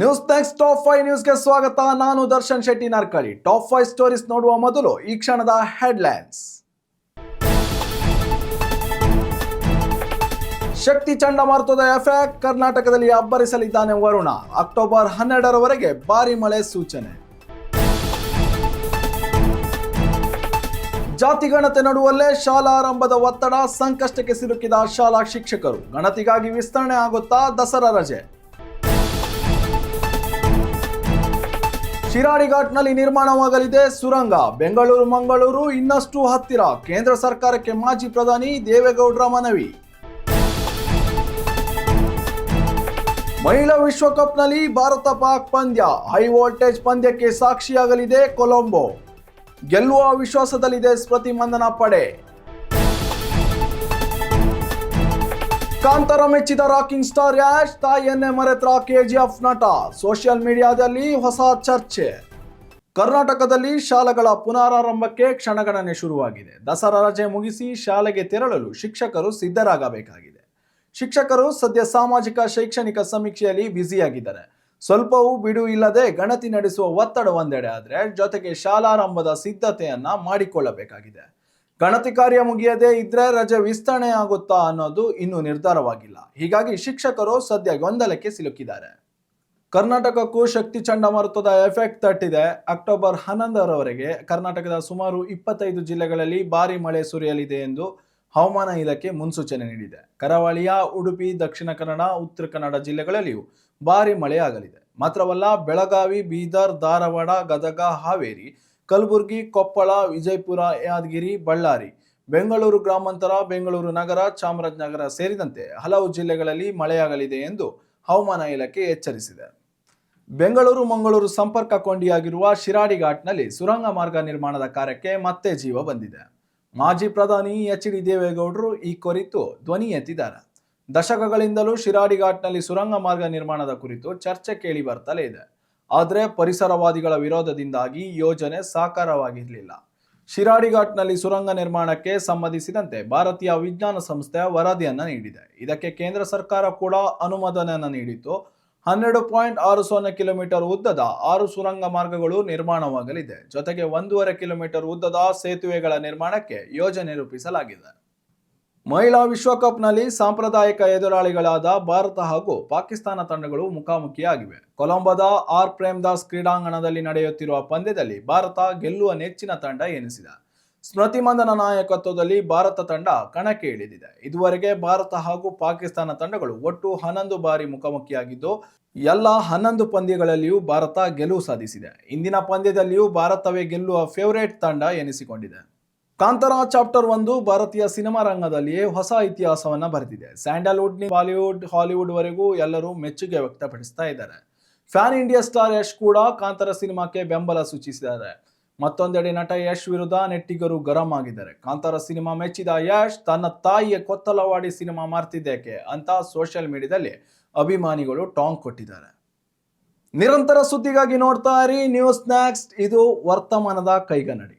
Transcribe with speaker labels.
Speaker 1: News next top five ನ್ಯೂಸ್ಗೆ ಸ್ವಾಗತ. ನಾನು Darshan Shetty Narkali. Top five stories ನೋಡುವ ಮೊದಲು ಈ ಕ್ಷಣದ ಹೆಡ್ಲೈನ್ಸ್ ಶಕ್ತಿ ಚಂಡಮಾರುತದ ಎಫೆಕ್ಟ್ ಕರ್ನಾಟಕದಲ್ಲಿ ಅಬ್ಬರಿಸಲಿದ್ದಾನೆ ವರುಣ. ಅಕ್ಟೋಬರ್ ಹನ್ನೆರಡರವರೆಗೆ ಭಾರಿ ಮಳೆ ಸೂಚನೆ. ಜಾತಿ ಗಣತೆ ನಡುವಲ್ಲೇ ಶಾಲಾರಂಭದ ಒತ್ತಡ ಸಂಕಷ್ಟಕ್ಕೆ ಸಿಲುಕಿದ ಶಾಲಾ ಶಿಕ್ಷಕರು. ಗಣತಿಗಾಗಿ ವಿಸ್ತರಣೆ ಆಗುತ್ತಾ ದಸರಾ ರಜೆ. ಶಿರಾಡಿ ಘಾಟ್ನಲ್ಲಿ ನಿರ್ಮಾಣವಾಗಲಿದೆ ಸುರಂಗ. ಬೆಂಗಳೂರು, ಮಂಗಳೂರು ಇನ್ನಷ್ಟು ಹತ್ತಿರ. ಕೇಂದ್ರ ಸರ್ಕಾರಕ್ಕೆ ಮಾಜಿ ಪ್ರಧಾನಿ ದೇವೇಗೌಡರ ಮನವಿ. ಮಹಿಳಾ ವಿಶ್ವಕಪ್ನಲ್ಲಿ ಭಾರತ ಪಾಕ್ ಪಂದ್ಯ. ಹೈ ವೋಲ್ಟೇಜ್ ಪಂದ್ಯಕ್ಕೆ ಸಾಕ್ಷಿಯಾಗಲಿದೆ ಕೊಲಂಬೋ. ಗೆಲ್ಲುವ ವಿಶ್ವಾಸದಲ್ಲಿದೆ ಸ್ಮೃತಿ ಮಂದನ ಪಡೆ. ಕಾಂತಾರ ಮೆಚ್ಚಿದ ರಾಕಿಂಗ್ ಸ್ಟಾರ್ ಯಾಶ್, ತಾಯಿಯನ್ನೇ ಮರೆತ್ರ ಕೆಜಿಎಫ್ ನಟ. ಸೋಷಿಯಲ್ ಮೀಡಿಯಾದಲ್ಲಿ ಹೊಸ ಚರ್ಚೆ. ಕರ್ನಾಟಕದಲ್ಲಿ ಶಾಲೆಗಳ ಪುನರಾರಂಭಕ್ಕೆ ಕ್ಷಣಗಣನೆ ಶುರುವಾಗಿದೆ. ದಸರಾ ರಜೆ ಮುಗಿಸಿ ಶಾಲೆಗೆ ತೆರಳಲು ಶಿಕ್ಷಕರು ಸಿದ್ಧರಾಗಬೇಕಾಗಿದೆ. ಶಿಕ್ಷಕರು ಸದ್ಯ ಸಾಮಾಜಿಕ ಶೈಕ್ಷಣಿಕ ಸಮೀಕ್ಷೆಯಲ್ಲಿ ಬ್ಯುಸಿಯಾಗಿದ್ದಾರೆ. ಸ್ವಲ್ಪವೂ ಬಿಡು ಇಲ್ಲದೆ ಗಣತಿ ನಡೆಸುವ ಒತ್ತಡ ಒಂದೆಡೆ ಆದರೆ ಜೊತೆಗೆ ಶಾಲಾರಂಭದ ಸಿದ್ಧತೆಯನ್ನ ಮಾಡಿಕೊಳ್ಳಬೇಕಾಗಿದೆ. ಗಣತಿ ಕಾರ್ಯ ಮುಗಿಯದೇ ಇದ್ರೆ ರಜೆ ವಿಸ್ತರಣೆ ಆಗುತ್ತಾ ಅನ್ನೋದು ಇನ್ನೂ ನಿರ್ಧಾರವಾಗಿಲ್ಲ. ಹೀಗಾಗಿ ಶಿಕ್ಷಕರು ಸದ್ಯ ಗೊಂದಲಕ್ಕೆ ಸಿಲುಕಿದ್ದಾರೆ. ಕರ್ನಾಟಕಕ್ಕೂ ಶಕ್ತಿ ಚಂಡಮಾರುತದ ಎಫೆಕ್ಟ್ ತಟ್ಟಿದೆ. ಅಕ್ಟೋಬರ್ ಹನ್ನೊಂದರವರೆಗೆ ಕರ್ನಾಟಕದ ಸುಮಾರು ಇಪ್ಪತ್ತೈದು ಜಿಲ್ಲೆಗಳಲ್ಲಿ ಭಾರಿ ಮಳೆ ಸುರಿಯಲಿದೆ ಎಂದು ಹವಾಮಾನ ಇಲಾಖೆ ಮುನ್ಸೂಚನೆ ನೀಡಿದೆ. ಕರಾವಳಿಯ, ಉಡುಪಿ, ದಕ್ಷಿಣ ಕನ್ನಡ, ಉತ್ತರ ಕನ್ನಡ ಜಿಲ್ಲೆಗಳಲ್ಲಿಯೂ ಭಾರಿ ಮಳೆಯಾಗಲಿದೆ. ಮಾತ್ರವಲ್ಲ, ಬೆಳಗಾವಿ, ಬೀದರ್, ಧಾರವಾಡ, ಗದಗ, ಹಾವೇರಿ ಕಲಬುರಗಿ, ಕೊಪ್ಪಳ, ವಿಜಯಪುರ, ಯಾದಗಿರಿ, ಬಳ್ಳಾರಿ, ಬೆಂಗಳೂರು ಗ್ರಾಮಾಂತರ, ಬೆಂಗಳೂರು ನಗರ, ಚಾಮರಾಜನಗರ ಸೇರಿದಂತೆ ಹಲವು ಜಿಲ್ಲೆಗಳಲ್ಲಿ ಮಳೆಯಾಗಲಿದೆ ಎಂದು ಹವಾಮಾನ ಇಲಾಖೆ ಎಚ್ಚರಿಸಿದೆ. ಬೆಂಗಳೂರು, ಮಂಗಳೂರು ಸಂಪರ್ಕ ಕೊಂಡಿಯಾಗಿರುವ ಶಿರಾಡಿ ಘಾಟ್ನಲ್ಲಿ ಸುರಂಗ ಮಾರ್ಗ ನಿರ್ಮಾಣದ ಕಾರ್ಯಕ್ಕೆ ಮತ್ತೆ ಜೀವ ಬಂದಿದೆ. ಮಾಜಿ ಪ್ರಧಾನಿ ಎಚ್ ಡಿ ದೇವೇಗೌಡರು ಈ ಕುರಿತು ಧ್ವನಿ ಎತ್ತಿದ್ದಾರೆ. ದಶಕಗಳಿಂದಲೂ ಶಿರಾಡಿ ಘಾಟ್ನಲ್ಲಿ ಸುರಂಗ ಮಾರ್ಗ ನಿರ್ಮಾಣದ ಕುರಿತು ಚರ್ಚೆ ಕೇಳಿ ಬರ್ತಲೇ ಇದೆ. ಆದರೆ ಪರಿಸರವಾದಿಗಳ ವಿರೋಧದಿಂದಾಗಿ ಯೋಜನೆ ಸಾಕಾರವಾಗಿರಲಿಲ್ಲ. ಶಿರಾಡಿಘಾಟ್ನಲ್ಲಿ ಸುರಂಗ ನಿರ್ಮಾಣಕ್ಕೆ ಸಂಬಂಧಿಸಿದಂತೆ ಭಾರತೀಯ ವಿಜ್ಞಾನ ಸಂಸ್ಥೆ ವರದಿಯನ್ನು ನೀಡಿದೆ. ಇದಕ್ಕೆ ಕೇಂದ್ರ ಸರ್ಕಾರ ಕೂಡ ಅನುಮೋದನೆಯನ್ನು ನೀಡಿತ್ತು. ಹನ್ನೆರಡು ಪಾಯಿಂಟ್ ಆರು ಸೊನ್ನೆ ಕಿಲೋಮೀಟರ್ ಉದ್ದದ ಆರು ಸುರಂಗ ಮಾರ್ಗಗಳು ನಿರ್ಮಾಣವಾಗಲಿದೆ. ಜೊತೆಗೆ ಒಂದೂವರೆ ಕಿಲೋಮೀಟರ್ ಉದ್ದದ ಸೇತುವೆಗಳ ನಿರ್ಮಾಣಕ್ಕೆ ಯೋಜನೆ ರೂಪಿಸಲಾಗಿದೆ. ಮಹಿಳಾ ವಿಶ್ವಕಪ್ನಲ್ಲಿ ಸಾಂಪ್ರದಾಯಿಕ ಎದುರಾಳಿಗಳಾದ ಭಾರತ ಹಾಗೂ ಪಾಕಿಸ್ತಾನ ತಂಡಗಳು ಮುಖಾಮುಖಿಯಾಗಿವೆ. ಕೊಲಂಬೋದ ಆರ್. ಪ್ರೇಮದಾಸ್ ಕ್ರೀಡಾಂಗಣದಲ್ಲಿ ನಡೆಯುತ್ತಿರುವ ಪಂದ್ಯದಲ್ಲಿ ಭಾರತ ಗೆಲ್ಲುವ ನೆಚ್ಚಿನ ತಂಡ ಎನಿಸಿದೆ. ಸ್ಮೃತಿ ಮಂದನ ನಾಯಕತ್ವದಲ್ಲಿ ಭಾರತ ತಂಡ ಕಣಕ್ಕೆ ಇಳಿದಿದೆ. ಇದುವರೆಗೆ ಭಾರತ ಹಾಗೂ ಪಾಕಿಸ್ತಾನ ತಂಡಗಳು ಒಟ್ಟು ಹನ್ನೊಂದು ಬಾರಿ ಮುಖಾಮುಖಿಯಾಗಿದ್ದು, ಎಲ್ಲ ಹನ್ನೊಂದು ಪಂದ್ಯಗಳಲ್ಲಿಯೂ ಭಾರತ ಗೆಲುವು ಸಾಧಿಸಿದೆ. ಇಂದಿನ ಪಂದ್ಯದಲ್ಲಿಯೂ ಭಾರತವೇ ಗೆಲ್ಲುವ ಫೇವರೇಟ್ ತಂಡ ಎನಿಸಿಕೊಂಡಿದೆ. ಕಾಂತಾರ ಚಾಪ್ಟರ್ ಒಂದು ಭಾರತೀಯ ಸಿನಿಮಾ ರಂಗದಲ್ಲಿಯೇ ಹೊಸ ಇತಿಹಾಸವನ್ನ ಬರೆದಿದೆ. ಸ್ಯಾಂಡಲ್ವುಡ್ ಬಾಲಿವುಡ್ ಹಾಲಿವುಡ್ ವರೆಗೂ ಎಲ್ಲರೂ ಮೆಚ್ಚುಗೆ ವ್ಯಕ್ತಪಡಿಸ್ತಾ ಇದ್ದಾರೆ. ಫ್ಯಾನ್ ಇಂಡಿಯಾ ಸ್ಟಾರ್ ಯಶ್ ಕೂಡ ಕಾಂತಾರ ಸಿನಿಮಾಕ್ಕೆ ಬೆಂಬಲ ಸೂಚಿಸಿದ್ದಾರೆ. ಮತ್ತೊಂದೆಡೆ ನಟ ಯಶ್ ವಿರುದ್ಧ ನೆಟ್ಟಿಗರು ಗರಂ ಆಗಿದ್ದಾರೆ. ಕಾಂತಾರ ಸಿನಿಮಾ ಮೆಚ್ಚಿದ ಯಶ್ ತನ್ನ ತಾಯಿಯ ಕೊತ್ತಲವಾಡಿ ಸಿನಿಮಾ ಮಾಡ್ತಿದ್ದೇಕೆ ಅಂತ ಸೋಷಿಯಲ್ ಮೀಡಿಯಾದಲ್ಲಿ ಅಭಿಮಾನಿಗಳು ಟಾಂಗ್ ಕೊಟ್ಟಿದ್ದಾರೆ. ನಿರಂತರ ಸುದ್ದಿಗಾಗಿ ನೋಡ್ತಾ ಇರಿ, ನ್ಯೂಸ್ ನೆಕ್ಸ್ಟ್. ಇದು ವರ್ತಮಾನದ ಕೈಗನ್ನಡಿ.